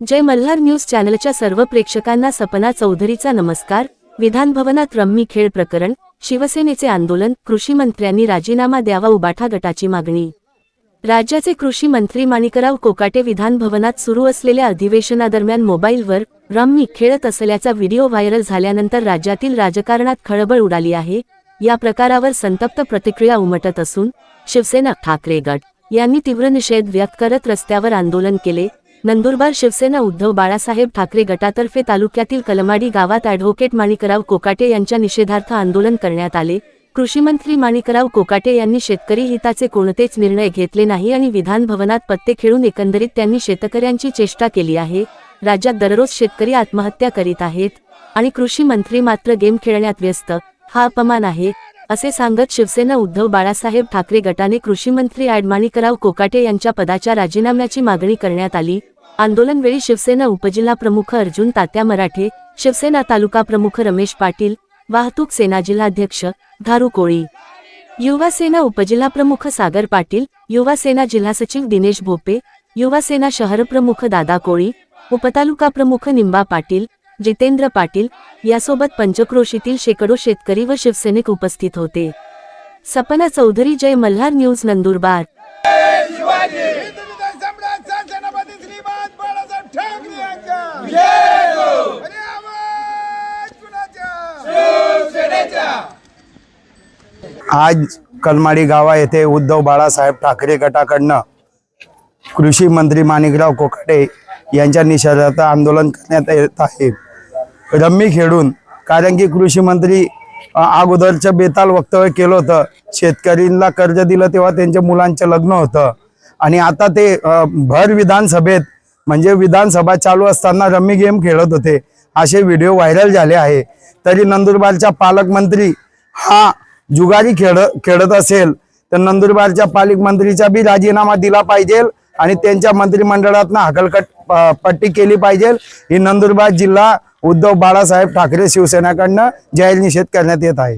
जय Malhar news चॅनलच्या सर्व प्रेक्षकांना सपना चौधरीचा नमस्कार. विधानभवनात रम्मी खेळ प्रकरण शिवसेनेचे आंदोलन कृषी मंत्र्यांनी राजीनामा द्यावा उबाठा गटाची मागणी. राज्याचे कृषी मंत्री माणिकराव कोकाटे विधानभवनात सुरू असलेल्या अधिवेशनादरम्यान मोबाईलवर रम्मी खेळत असल्याचा व्हिडिओ व्हायरल झाल्यानंतर राज्यातील राजकारणात खळबळ उडाली आहे. या प्रकारावर संतप्त प्रतिक्रिया उमटत असून शिवसेना ठाकरे गट यांनी तीव्र निषेध व्यक्त करत रस्त्यावर आंदोलन केले. नंदुरबार शिवसेना उद्धव बाळासाहेब ठाकरे गटातर्फे तालुक्यातील कलमाडी गावात ॲडव्होकेट माणिकराव कोकाटे यांच्या निषेधार्थ आंदोलन करण्यात आले. कृषीमंत्री माणिकराव कोकाटे यांनी शेतकरी हिताचे कोणतेच निर्णय घेतले नाही आणि विधान भवनात पत्ते खेळून एकंदरीत त्यांनी शेतकऱ्यांची चेष्टा केली आहे. राज्यात दररोज शेतकरी आत्महत्या करीत आहेत आणि कृषी मंत्री मात्र गेम खेळण्यात व्यस्त. हा अपमान आहे. असे सांगत शिवसेना उद्धव बाळासाहेब ठाकरे गटाने कृषीमंत्री अडमाणिकराव कोकाटे यांच्या पदाच्या राजीनाम्याची मागणी करण्यात आली. आंदोलनवेळी शिवसेना उपजिल्हा प्रमुख अर्जुन तात्या मराठे शिवसेना तालुका प्रमुख रमेश पाटील वाहतूक सेना जिल्हाध्यक्ष धारू कोळी. युवा सेना उपजिल्हा प्रमुख सागर पाटील युवा सेना जिल्हा सचिव दिनेश भोपे युवा सेना शहर प्रमुख दादा कोळी उपतालुका प्रमुख निंबा पाटील जितेंद्र पाटील यासोबत पंचक्रोशीतील शेकडो शेतकरी व शिवसैनिक उपस्थित होते. सपना चौधरी जय मल्हार न्यूज नंदुरबार. आज कलमाडी गावा येथे उद्धव बाळासाहेब ठाकरे गटाकडनं कृषी मंत्री माणिकराव कोकाटे यांच्या निषेधार्थ आंदोलन करण्यात येत आहे. रम्मी खेळून कारण की कृषी मंत्री अगोदरचं बेताल वक्तव्य केलं होतं. शेतकरींना कर्ज दिलं तेव्हा त्यांच्या मुलांचं लग्न होतं. आणि आता ते भर विधानसभेत म्हणजे विधानसभा चालू असताना रम्मी गेम खेळत होते. असे व्हिडिओ व्हायरल झाले आहे. तरी नंदुरबारच्या पालकमंत्री हा जुगारी खेळ खेळत असेल तर नंदुरबारच्या पालकमंत्रीचा बी राजीनामा दिला पाहिजे आणि त्यांच्या मंत्रिमंडळातनं हकलकट प- पट्टी केली पाहिजे. ही नंदुरबार जिल्हा उद्धव बाळासाहेब ठाकरे शिवसेनेकडनं जाहीर निषेध करण्यात येत आहे.